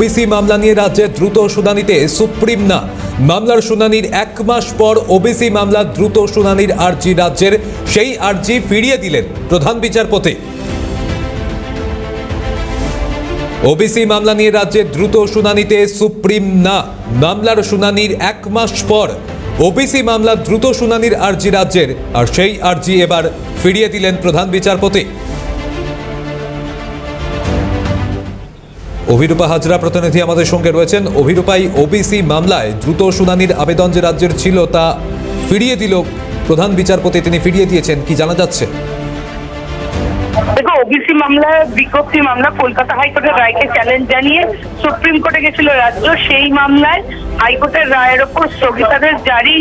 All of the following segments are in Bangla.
ওবিসি মামলা নিয়ে রাজ্যে দ্রুত শুনানিতে সুপ্রিম না। মামলার শুনানির এক মাস পর ওবিসি মামলা দ্রুত শুনানির আর্জি রাজ্যের সেই আর্জি ফিরিয়ে দিলেন প্রধান বিচারপতি। ওবিসি মামলা নিয়ে রাজ্যে দ্রুত শুনানিতে সুপ্রিম না। মামলার শুনানির এক মাস পর ওবিসি মামলা দ্রুত শুনানির আর্জি রাজ্যের আর সেই আর্জি এবার ফিরিয়ে দিলেন প্রধান বিচারপতি। অভিরূপা হাজরা প্রতিনিধি আমাদের সঙ্গে রয়েছেন। অভিরূপাই ওবিসি মামলায় দ্রুত শুনানির আবেদন যে রাজ্যের ছিল তা ফিরিয়ে দিল প্রধান বিচারপতি, তিনি ফিরিয়ে দিয়েছেন, কি জানা যাচ্ছে? দেখো ওবিসি মামলা বিজ্ঞপ্তি মামলা কলকাতা হাইকোর্টের রায়কে চ্যালেঞ্জ জানিয়ে সুপ্রিম কোর্টে গেছিল রাজ্য। সেই মামলায় হাইকোর্টের রায়ের ওপর স্থগিতাদেশ জারি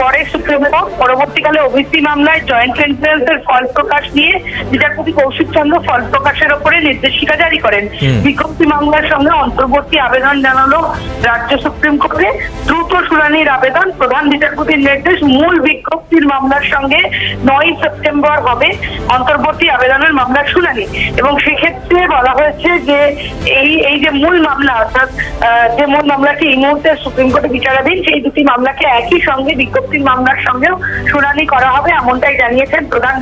করে সুপ্রিম কোর্ট। পরবর্তীকালে ওবিসি মামলায় জয়েন্ট এন্ট্রান্সের ফল প্রকাশ নিয়ে বিচারপতি কৌশিক চন্দ্র ফল প্রকাশের ওপরে নির্দেশিকা জারি করেন। বিজ্ঞপ্তি মামলার সঙ্গে অন্তর্বর্তী আবেদন জানালো রাজ্য সুপ্রিম কোর্টে। দ্রুত শুনানির আবেদন প্রধান বিচারপতির নির্দেশ মূল বিজ্ঞপ্তির মামলার সঙ্গে নয় সেপ্টেম্বর হবে অন্তর্বর্তী আবেদনের মামলার শুনানি। এবং সেক্ষেত্রে বলা হয়েছে যে এই এই যে মূল মামলা অর্থাৎ যে মূল মামলাটি এই মুহূর্তে সুপ্রিম কোর্টে বিচারাধীন, সেই দুটি মামলাকে একই সঙ্গে বিজ্ঞপ্তির মামলার সঙ্গেও শুনানি করা হবে এমনটাই জানিয়েছেন প্রধান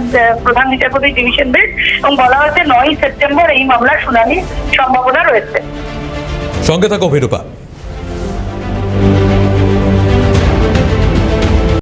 প্রধান বিচারপতি ডিভিশন বেঞ্চ। এবং বলা হয়েছে নয় সেপ্টেম্বর এই মামলার শুনানির সম্ভাবনা রয়েছে। সঙ্গে থাকো অভিরূপা।